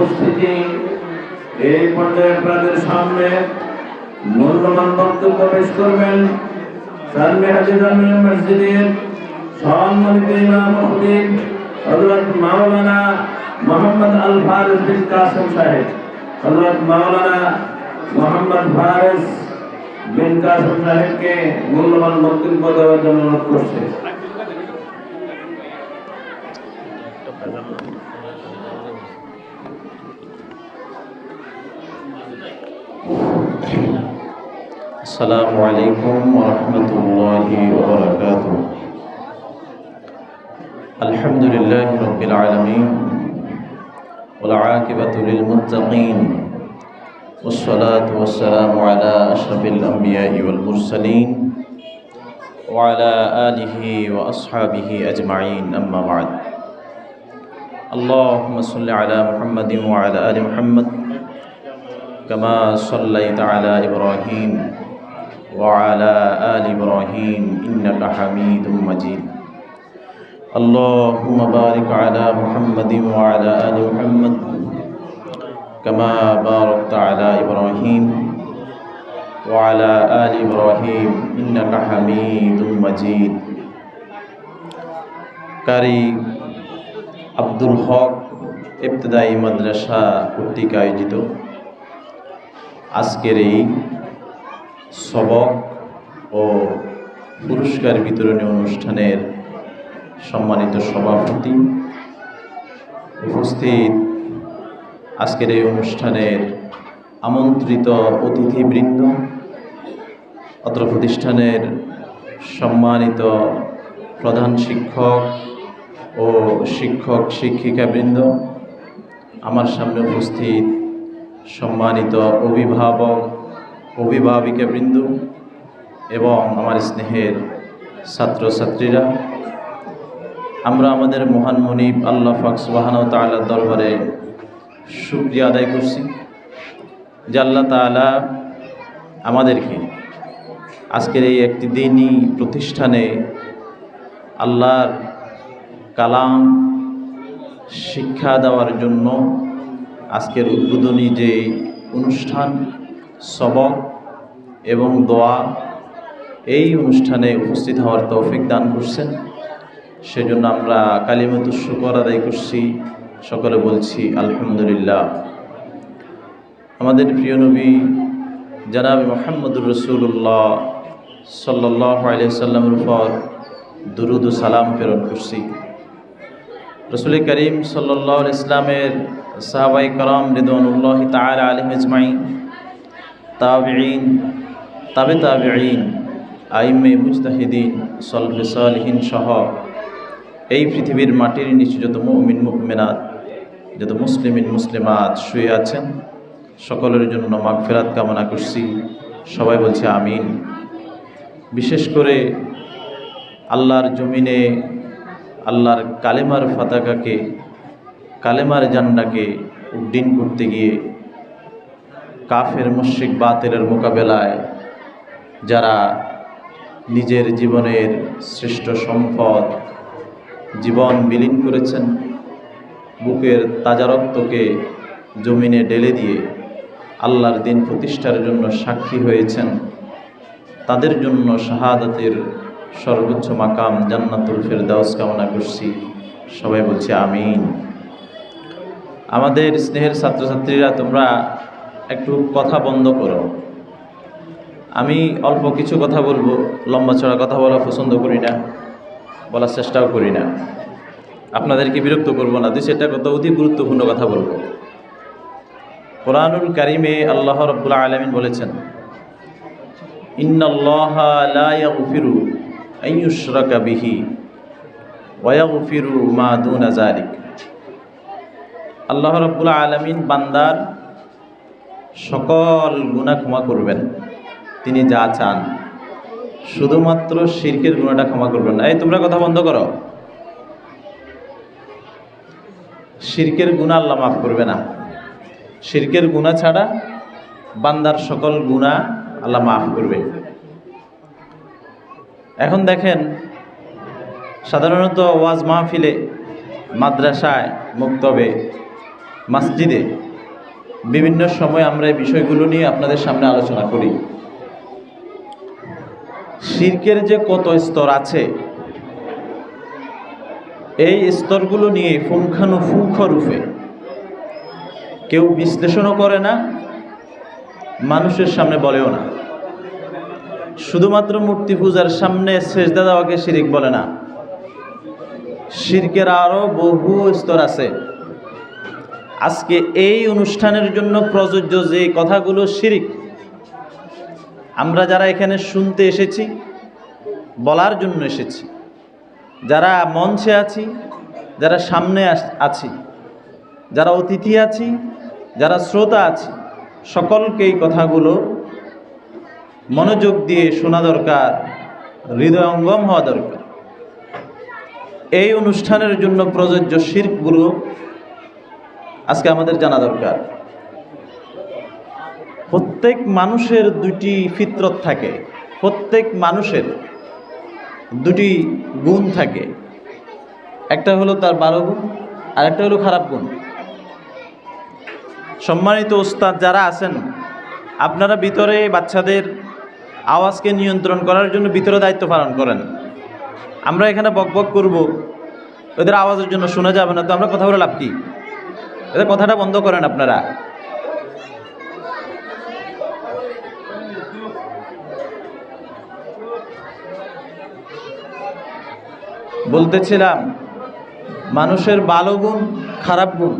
উপস্থিতি এই পর্যায়ে আপনাদের সামনে মূল্যবান বক্তব্য পেশ করবেন। সালমি হাজির মসজিদের সম্মানিত ইমাম খতিব মাওলানা মোহাম্মদ আল ফারিস বিন কাসিম সাহেব, হযরত মাওলানা মোহাম্মদ ফারিস বিন সাহেবকে মূল্যবান বক্তব্য দেওয়ার জন্য অনুরোধ করছে। السلام عليكم ورحمة الله وبركاته. الحمد لله رب العالمين والعاقبة للمتقين والصلاة والسلام على أشرف الأنبياء والمرسلين وعلى آله وأصحابه أجمعين. أما بعد اللهم صل على محمد وعلى آل محمد كما صليت على إبراهيم وعلى آل إبراهيم إنك حميد مجيد اللهم بارك على محمد وعلى آل محمد كما باركت على إبراهيم وعلى آل إبراهيم إنك حميد مجيد কারি আব্দুল হক ইবতদায়ী মাদ্রাসা কর্তৃক আয়োজিত আজকের এই সবক ও পুরস্কার বিতরণী অনুষ্ঠানের সম্মানিত সভাপতি উপস্থিত আজকের এই অনুষ্ঠানের আমন্ত্রিত অতিথিবৃন্দ, অত্র প্রতিষ্ঠানের সম্মানিত প্রধান শিক্ষক ও শিক্ষক শিক্ষিকাবৃন্দ, আমার সামনে উপস্থিত সম্মানিত অভিভাবক অভিভাবিকাবৃন্দ এবং আমার স্নেহের ছাত্রছাত্রীরা, আমরা আমাদের মহান মনিব আল্লাহ ফাকস বাহানাও তাল্লার দরবারে শুক্রিয়া আদায় করছি যে আল্লাহ তালা আমাদেরকে আজকের এই একটি দিনই প্রতিষ্ঠানে আল্লাহর কালাম, শিক্ষা দেওয়ার জন্য আজকের উদ্বোধনী যে অনুষ্ঠান সবক এবং দোয়া এই অনুষ্ঠানে উপস্থিত হওয়ার তৌফিক দান করছেন। সেজন্য আমরা কালিমত শুকর আদায় করছি। সকলে বলছি, আলহামদুলিল্লাহ। আমাদের প্রিয় নবী জানাব মোহাম্মদুর রসুল্লাহ সাল্লাহ আলিয়াল্লামের উপর দুরুদ সালাম প্রেরণ করছি। রসুল করিম সাল্লাহ ইসলামের সাহাবাই করম রিদওয়ানুল্লাহ তার আলিম ইজমাই তাবিন তাবে তাবিন আইমে মুজতাহিদিন, সলফে সালহীন সহ এই পৃথিবীর মাটির নিচে যত মুমিন মুকমেনাত যত মুসলিমিন মুসলিমাত শুয়ে আছেন, সকলের জন্য মাগফেরাত কামনা করছি। সবাই বলছে আমিন। বিশেষ করে আল্লাহর জমিনে, আল্লাহর কালেমার ফাতাকাকে, কালেমার জান্নাকে উড্ডীন করতে গিয়ে কাফের মুশ্রিক বাতেলের মোকাবেলায় যারা নিজের জীবনের শ্রেষ্ঠ সম্পদ, জীবন বিলীন করেছেন, বুকের তাজা রক্তকে জমিনে ঢেলে দিয়ে আল্লাহর দিন প্রতিষ্ঠার জন্য সাক্ষী হয়েছেন, তাদের জন্য শাহাদাতের সর্বোচ্চ মাকাম জান্নাতুল ফেরদাউস কামনা করছি। সবাই বলছে, আমিন। আমাদের স্নেহের ছাত্রছাত্রীরা, তোমরা একটু কথা বন্ধ করো। আমি অল্প কিছু কথা বলব, লম্বা ছড়া কথা বলা পছন্দ করি না, বলার চেষ্টাও করি না। আপনাদেরকে বিরক্ত করব না, দুই সেটা কথা অতি গুরুত্বপূর্ণ কথা বলব। কোরআনুল কারিমে আল্লাহ রব্বুল্লা আলমিন বলেছেন ইন্নআল্লাহু আইয়ুশরাকা বিহি ওয়াগফিরু মা দুনা যালিক। আল্লাহ রব্বুল আলমিন বান্দার সকল গুণা ক্ষমা করবেন। তিনি যা চান। শুধুমাত্র শিরকের গুণাটা ক্ষমা করবেন এই, তোমরা কথা বন্ধ করো। শিরকের গুণা আল্লাহ মাফ করবে না। শিরকের গুণা ছাড়া বান্দার সকল গুণা আল্লাহ মাফ করবে। এখন দেখেন, সাধারণত ওয়াজ মাহফিলে মাদ্রাসায় মুক্তবে মসজিদে বিভিন্ন সময় আমরা এই বিষয়গুলো নিয়ে আপনাদের সামনে আলোচনা করি। শির্কের যে কত স্তর আছে, এই স্তরগুলো নিয়ে পুঙ্খানুপুঙ্খ রূপে কেউ বিশ্লেষণও করে না, মানুষের সামনে বলেও না। শুধুমাত্র মূর্তি পূজার সামনে সেজদা দেওয়াকে শিরিক বলে না। শিরকের আরও বহু স্তর আছে। আজকে এই অনুষ্ঠানের জন্য প্রযোজ্য যে কথাগুলো শিরিক, আমরা যারা এখানে শুনতে এসেছি, বলার জন্য এসেছি, যারা মঞ্চে আছি, যারা সামনে আছি, যারা অতিথি আছি, যারা শ্রোতা আছি, সকলকে এই কথাগুলো মনোযোগ দিয়ে শোনা দরকার হৃদয়ঙ্গম হওয়া দরকার। এই অনুষ্ঠানের জন্য প্রযোজ্য শির্কগুলো আজকে আমাদের জানা দরকার। প্রত্যেক মানুষের দুটি ফিতরত থাকে, প্রত্যেক মানুষের দুটি গুণ থাকে। একটা হলো তার ভালো গুণ আর একটা হলো খারাপ গুণ। সম্মানিত ওস্তাদ, যারা আছেন, আপনারা ভিতরে বাচ্চাদের আওয়াজকে নিয়ন্ত্রণ করার জন্য ভিতরে দায়িত্ব পালন করেন। আমরা এখানে বক বক করব, ওদের আওয়াজের জন্য শোনা যাবে না, তো আমরা কথা বলে লাভ কি? এদের কথাটা বন্ধ করেন আপনারা। বলতেছিলাম, মানুষের ভালো গুণ, খারাপ গুণ।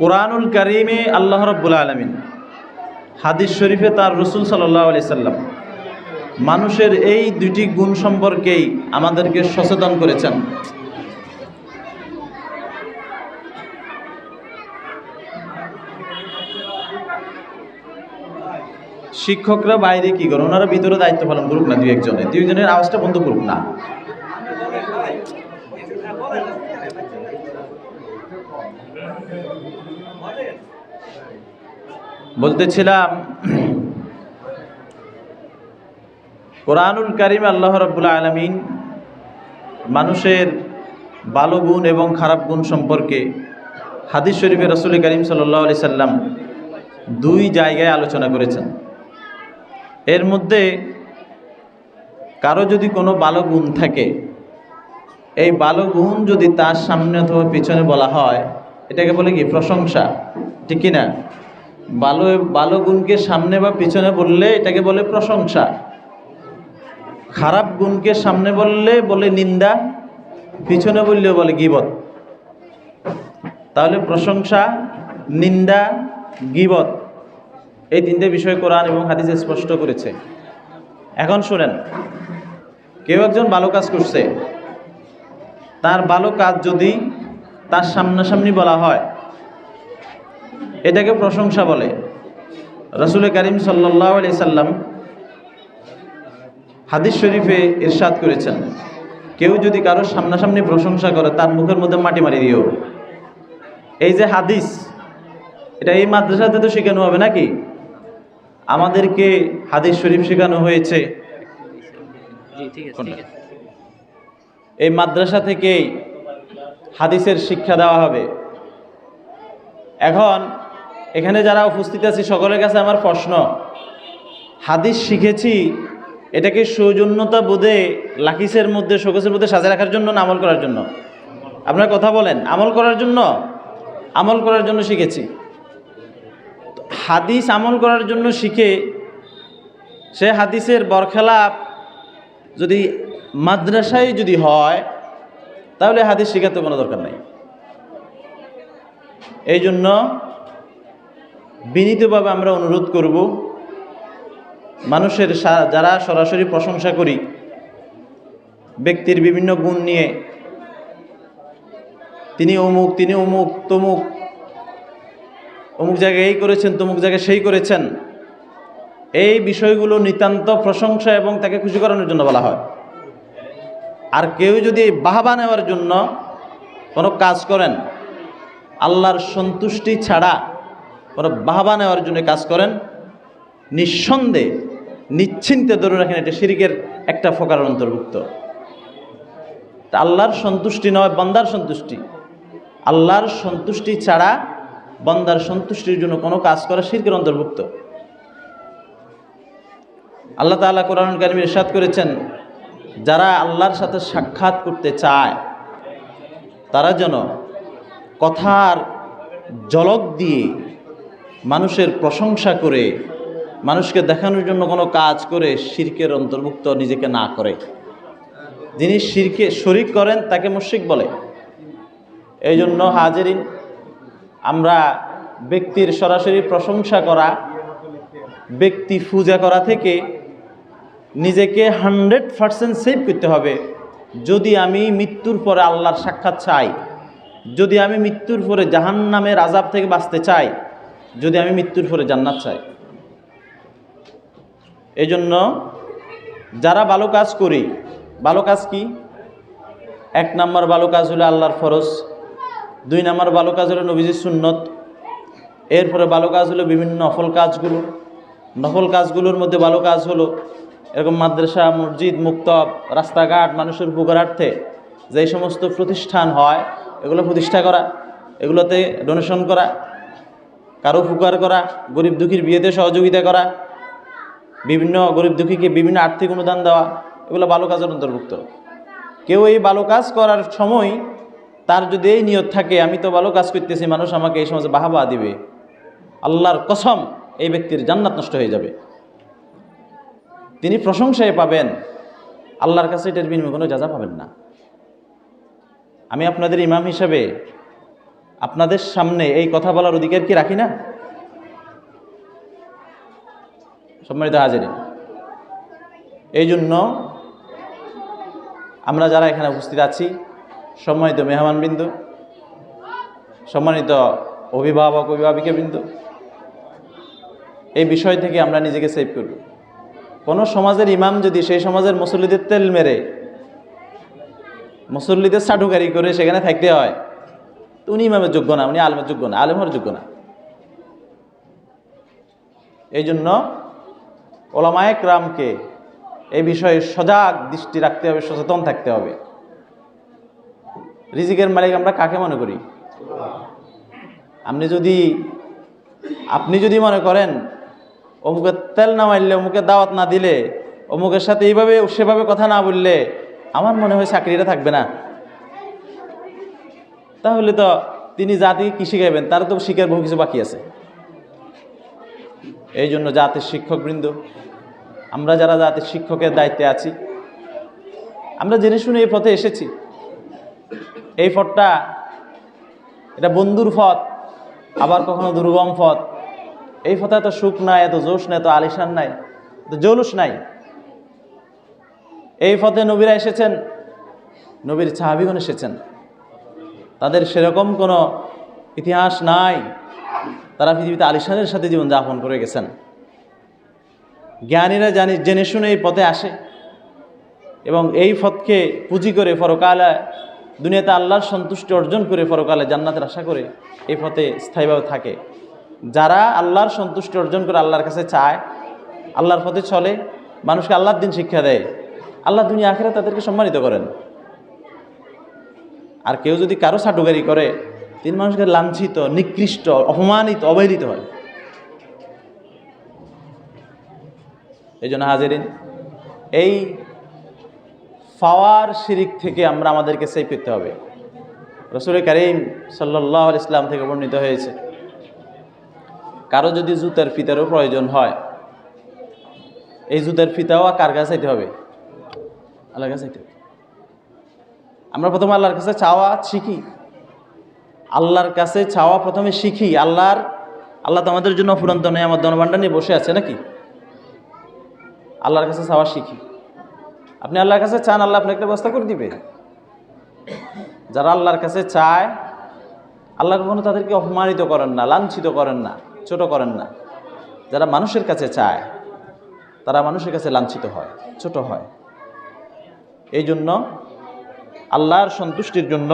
কোরআনুল করিমে আল্লাহ রব্বুল আলমিন হাদিস শরীফে তার রসুল সাল্লাহ আলি সাল্লাম মানুষের এই দুটি গুণ সম্পর্কেই আমাদেরকে সচেতন করেছেন। শিক্ষকরা বাইরে কি করে? ওনারা ভিতরে দায়িত্ব পালন করুক না দুই একজনে দুই একজনের আওয়াজটা বন্ধ করুক না। বলতেছিলাম, কোরআনুল কারিম আল্লাহ রব্বুল্লা আলমিন মানুষের ভালো গুণ এবং খারাপ গুণ সম্পর্কে হাদিস শরীফে রসুল করিম সাল্লাহ সাল্লাম দুই জায়গায় আলোচনা করেছেন। এর মধ্যে কারও যদি কোনো ভালো গুণ থাকে, এই ভালো গুণ যদি তার সামনে অথবা পিছনে বলা হয়, এটাকে বলে কি? প্রশংসা। ঠিক কি না? ভালো ভালো গুণকে সামনে বা পিছনে বললে এটাকে বলে প্রশংসা। খারাপ গুণকে সামনে বললে বলে নিন্দা, পিছনে বললেও বলে গিবত। তাহলে প্রশংসা, নিন্দা, গিবত এই তিনটে বিষয় কোরআন এবং হাদিসে স্পষ্ট করেছে। এখন শুনেন, কেউ একজন ভালো কাজ করছে, তার ভালো কাজ যদি তার সামনাসামনি বলা হয়, এটাকে প্রশংসা বলে। রসুল করিম সাল্লাহ আলি সাল্লাম হাদিস শরীফে ইরশাদ করেছেন, কেউ যদি কারোর সামনাসামনি প্রশংসা করে, তার মুখের মধ্যে মাটি মারি দিও এই যে হাদিস, এটা এই মাদ্রাসাতে তো শেখানো হবে নাকি? আমাদেরকে হাদিস শরীফ শেখানো হয়েছে। এই মাদ্রাসা থেকেই হাদিসের শিক্ষা দেওয়া হবে। এখন এখানে যারা উপস্থিত আছি সকলের কাছে আমার প্রশ্ন। হাদিস শিখেছি এটাকে সৌজন্যতা বোধে লাকিসের মধ্যে শোকসের মধ্যে সাজা রাখার জন্য না আমল করার জন্য? আপনার কথা বলেন আমল করার জন্য? আমল করার জন্য শিখেছি। হাদিস আমল করার জন্য শিখে সে হাদিসের বরখেলাপ যদি মাদ্রাসায় যদি হয়, তাহলে হাদিস শেখাতে কোনো দরকার নাই। এই জন্য বিনীতভাবে আমরা অনুরোধ করব, মানুষের যারা সরাসরি প্রশংসা করি, ব্যক্তির বিভিন্ন গুণ নিয়ে, তিনি অমুক তিনি অমুক, তমুক অমুক জায়গায় এই করেছেন, তমুক জায়গায় সেই করেছেন। এই বিষয়গুলো নিতান্ত প্রশংসা এবং তাকে খুশি করানোর জন্য বলা হয়। আর কেউ যদি বাহবা নেওয়ার জন্য কোনো কাজ করেন, আল্লাহর সন্তুষ্টি ছাড়া কোনো বাহবা নেওয়ার জন্য কাজ করেন, নিঃসন্দেহে, নিশ্চিন্তে ধরে রাখেন এটা শিরিকের একটা ফোকার অন্তর্ভুক্ত। আল্লাহর সন্তুষ্টি নয়, বান্দার সন্তুষ্টি। আল্লাহর সন্তুষ্টি ছাড়া বন্দার সন্তুষ্টির জন্য কোনো কাজ করা শিরকের অন্তর্ভুক্ত। আল্লাহ তাআলা কোরআন কারিমে ইরশাদ করেছেন, যারা আল্লাহর সাথে সাক্ষাৎ করতে চায়, তারা যেন কথার জলক দিয়ে মানুষের প্রশংসা করে, মানুষকে দেখানোর জন্য কোনো কাজ করে শিরকের অন্তর্ভুক্ত নিজেকে না করে। যিনি শিরকে শরিক করেন, তাকে মুশরিক বলে। এই জন্য হাজিরিন আমরা ব্যক্তির সরাসরি প্রশংসা করা, ব্যক্তি পূজা করা থেকে নিজেকে হান্ড্রেড পারসেন্ট সেভ করতে হবে। যদি আমি মৃত্যুর পরে আল্লাহর সাক্ষাৎ চাই, যদি আমি মৃত্যুর পরে জাহান নামের আজাব থেকে বাঁচতে চাই, যদি আমি মৃত্যুর পরে জান্নাত চাই। এই জন্য যারা ভালো কাজ করি, ভালো কাজ কি? এক নম্বর ভালো কাজ হলো আল্লাহর ফরজ। দুই নম্বর ভালো কাজ হলো নবীজির সুন্নত। এরপরে ভালো কাজ হলো বিভিন্ন নফল কাজগুলো। নফল কাজগুলোর মধ্যে ভালো কাজ হলো এরকম মাদ্রাসা, মসজিদ, মুক্তব, রাস্তাঘাট, মানুষের উপকারার্থে যে সমস্ত প্রতিষ্ঠান হয়, এগুলো প্রতিষ্ঠা করা, এগুলোতে ডোনেশন করা, কারও উপকার করা, গরিব দুঃখীর বিয়েতে সহযোগিতা করা, বিভিন্ন গরিব দুঃখীকে বিভিন্ন আর্থিক অনুদান দেওয়া, এগুলো ভালো কাজের অন্তর্ভুক্ত। কেউ এই ভালো কাজ করার সময় তার যদি এই নিয়ত থাকে, আমি তো ভালো কাজ করতেছি, মানুষ আমাকে এই সমাজে বাহাবা দিবে। আল্লাহর কসম, এই ব্যক্তির জান্নাত নষ্ট হয়ে যাবে। তিনি প্রশংসায় পাবেন, আল্লাহর কাছে এটার বিনিময়ে কোনো যাজা পাবেন না। আমি আপনাদের ইমাম হিসাবে আপনাদের সামনে এই কথা বলার অধিকার কি রাখি না? সম্মানিত হাজির এই জন্য আমরা যারা এখানে উপস্থিত আছি সম্মানিত মেহমানবৃন্দ, সম্মানিত অভিভাবক অভিভাবিকা বৃন্দ এই বিষয় থেকে আমরা নিজেকে সেভ করব। কোনো সমাজের ইমাম যদি সেই সমাজের মুসল্লিদের তেল মেরে, মুসল্লিদের সাটুকারি করে সেখানে থাকতে হয়, তো উনি ইমামের যোগ্য না, উনি আলমের যোগ্য না আলেম হওয়ার যোগ্য না। এই জন্য ওলামায়ক রামকে এই বিষয়ে সজাগ দৃষ্টি রাখতে হবে, সচেতন থাকতে হবে। রিজিকের মালিক আমরা কাকে মনে করি? আপনি যদি আপনি যদি মনে করেন অমুকের তেল না মারলে অমুকের দাওয়াত না দিলে, অমুকের সাথে এইভাবে, সেভাবে কথা না বললে, আমার মনে হয় চাকরিটা থাকবে না। তাহলে তো তিনি জাতি কি শিখাইবেন? তার তো শিখার বহু কিছু বাকি আছে। এই জন্য জাতির শিক্ষকবৃন্দ, আমরা যারা জাতির শিক্ষকের দায়িত্বে আছি, আমরা জেনে শুনে এই পথে এসেছি। এই পথটা এটা বন্ধুর পথ আবার কখনো দুর্গম পথ এই পথে এত সুখ নাই, এত জোশ নাই, এত আলিশান নাই, এত জৌলুস নাই। এই পথে নবীরা এসেছেন, নবীর সাহাবিগণ এসেছেন। তাদের সেরকম কোনো ইতিহাস নাই। তারা পৃথিবীতে আলিশানের সাথে জীবনযাপন করে গেছেন। জ্ঞানীরা জানি, জেনে শুনে এই পথে আসে। এবং এই পথকে পুঁজি করে পরকালে দুনিয়াতে আল্লাহর সন্তুষ্টি অর্জন করে পরকালে জান্নাতের আশা করে এই পথে স্থায়ীভাবে থাকে। যারা আল্লাহর সন্তুষ্টি অর্জন করে আল্লাহর কাছে চায়, আল্লাহর পথে চলে, মানুষকে আল্লাহর দিন শিক্ষা দেয়, আল্লাহ দুনিয়া আখেরা তাদেরকে সম্মানিত করেন। আর কেউ যদি কারও সাটুগারি করে, তিন মানুষকে লাঞ্ছিত, নিকৃষ্ট, অপমানিত, অবহেলিত হয়। এই জন্য হাজিরিন, এই ফাওয়ার শিরিক থেকে আমরা আমাদেরকে সেভ করতে হবে। রসুল করিম সাল্লাহ ইসলাম থেকে বর্ণিত হয়েছে, কারও যদি জুতার ফিতারও প্রয়োজন হয়, এই জুতার ফিতাও কার কাছে চাইতে হবে? আল্লাহর কাছে হবে। আমরা প্রথমে আল্লাহর কাছে চাওয়া শিখি। আল্লাহর কাছে চাওয়া প্রথমে শিখি, আল্লাহর, আল্লাহ তো আমাদের জন্য ফুরন্ত নেই আমার দনবান্ডা নিয়ে বসে আছে নাকি? আল্লাহর কাছে চাওয়া শিখি। আপনি আল্লাহর কাছে চান, আল্লাহ আপনাকে ব্যবস্থা করে দিবে। যারা আল্লাহর কাছে চায় আল্লাহ কখনো তাদেরকে অপমানিত করেন না, লাঞ্ছিত করেন না, ছোট করেন না। যারা মানুষের কাছে চায়, তারা মানুষের কাছে লাঞ্ছিত হয়, ছোট হয়। এই জন্য আল্লাহর সন্তুষ্টির জন্য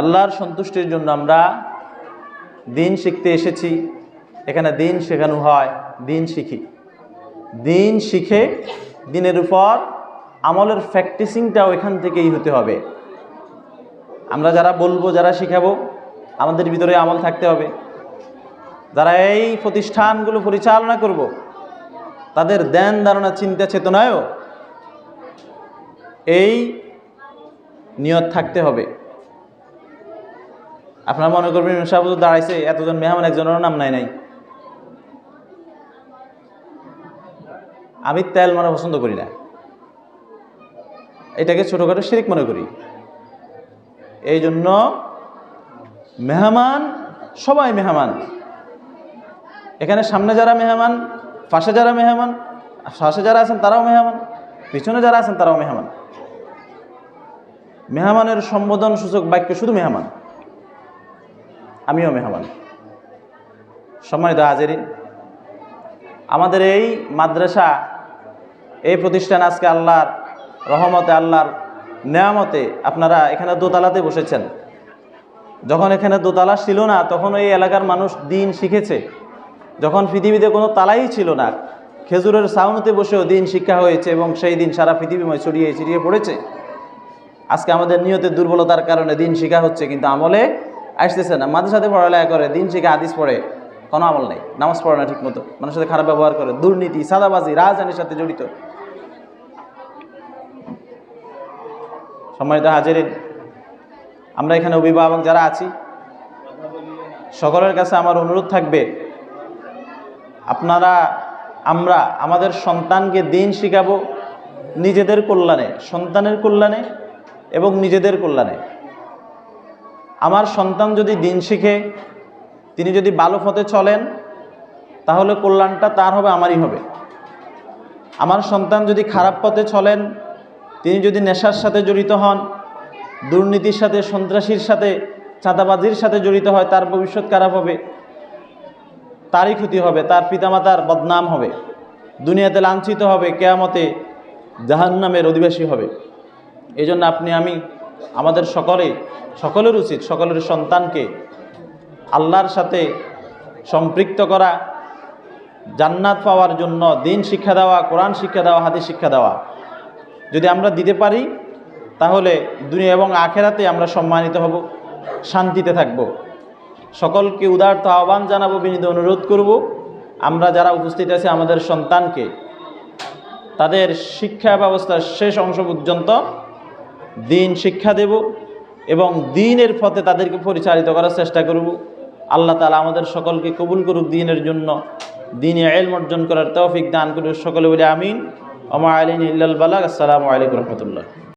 আল্লাহর সন্তুষ্টির জন্য আমরা দিন শিখতে এসেছি। এখানে দিন শেখানো হয়, দিন শিখি। দিন শিখে দিনের উপর আমলের প্র্যাকটিসিংটাও এখান থেকেই হতে হবে। আমরা যারা বলব, যারা শিখাবো, আমাদের ভিতরে আমল থাকতে হবে। যারা এই প্রতিষ্ঠানগুলো পরিচালনা করব, তাদের দেন ধারণা, চিন্তা, চেতনায়ও এই নিয়ত থাকতে হবে। আপনারা মনে করবেন সাহেব দাঁড়াইছে, এতজন মেহমান, একজনেরও নাম নাই নাই। আমি তেল মারা পছন্দ করি না। এটাকে ছোটোখাটো শিরিক মনে করি। এই জন্য মেহমান, সবাই মেহমান। এখানে সামনে যারা মেহমান, পাশে যারা মেহমান, পাশে যারা আছেন তারাও মেহমান, পিছনে যারা আছেন তারাও মেহমান। মেহমানের সম্বোধন সূচক বাক্য শুধু মেহমান। আমিও মেহমান। সম্মানিত হাজিরি আমাদের এই মাদ্রাসা এই প্রতিষ্ঠান আজকে আল্লাহর রহমতে, আল্লাহর নেয়ামতে আপনারা এখানে দোতলাতে বসেছেন। যখন এখানে দোতলা ছিল না, তখন এই এলাকার মানুষ দিন শিখেছে। যখন পৃথিবীতে কোনো তালাই ছিল না, খেজুরের সাউনতে বসেও দিন শিক্ষা হয়েছে এবং সেই দিন সারা পৃথিবীময় ছড়িয়ে ছিটিয়ে পড়েছে। আজকে আমাদের নিয়তের দুর্বলতার কারণে দিন শিখা হচ্ছে, কিন্তু আমলে আসতেছে না। মাঝে সাথে পড়ালেখা করে, দিন শিখে আদিস পড়ে, কোনো আমল নেই। নামাজ পড়ে না ঠিক মতো মানুষের সাথে খারাপ ব্যবহার করে, দুর্নীতি, সাদাবাজি রাজধানীর সাথে জড়িত। সম্মানিত হাজিরিন, আমরা এখানে অভিভাবক যারা আছি, সকলের কাছে আমার অনুরোধ থাকবে, আপনারা, আমরা আমাদের সন্তানকে দিন শিখাবো নিজেদের কল্যাণে, সন্তানের কল্যাণে এবং নিজেদের কল্যাণে। আমার সন্তান যদি দিন শিখে, তিনি যদি ভালো পথে চলেন, তাহলে কল্যাণটা তার হবে, আমারই হবে। আমার সন্তান যদি খারাপ পথে চলেন তিনি যদি নেশার সাথে জড়িত হন, দুর্নীতির সাথে, সন্ত্রাসীর সাথে, চাঁদাবাজির সাথে জড়িত হয়, তার ভবিষ্যৎ খারাপ হবে, তারই ক্ষতি হবে, তার পিতামাতার বদনাম হবে, দুনিয়াতে লাঞ্ছিত হবে, কেয়ামতে জাহান্নামের অধিবাসী হবে। এই জন্য আপনি, আমি, আমাদের সকলে, সকলের উচিত, সকলের সন্তানকে আল্লাহর সাথে সম্পৃক্ত করা, জান্নাত পাওয়ার জন্য দিন শিক্ষা দেওয়া, কোরআন শিক্ষা দেওয়া, হাদিস শিক্ষা দেওয়া। যদি আমরা দিতে পারি, তাহলে দুনিয়া এবং আখেরাতে আমরা সম্মানিত হব, শান্তিতে থাকব। সকলকে উদার্থ আহ্বান জানাব, বিনীত অনুরোধ করব, আমরা যারা উপস্থিত আছি আমাদের সন্তানকে, তাদের শিক্ষা ব্যবস্থার শেষ অংশ পর্যন্ত দিন শিক্ষা দেব এবং দিনের পথে তাদেরকে পরিচালিত করার চেষ্টা করব। আল্লাহ তালা আমাদের সকলকে কবুল করুক দিনের জন্য। দিনে এলম অর্জন করার তৌফিক দান করুক সকলে বলে আমিন। ওমা আলিন ইল্লাল বালাক আসসালামু আলাইকুম রহমতুল্লাহ।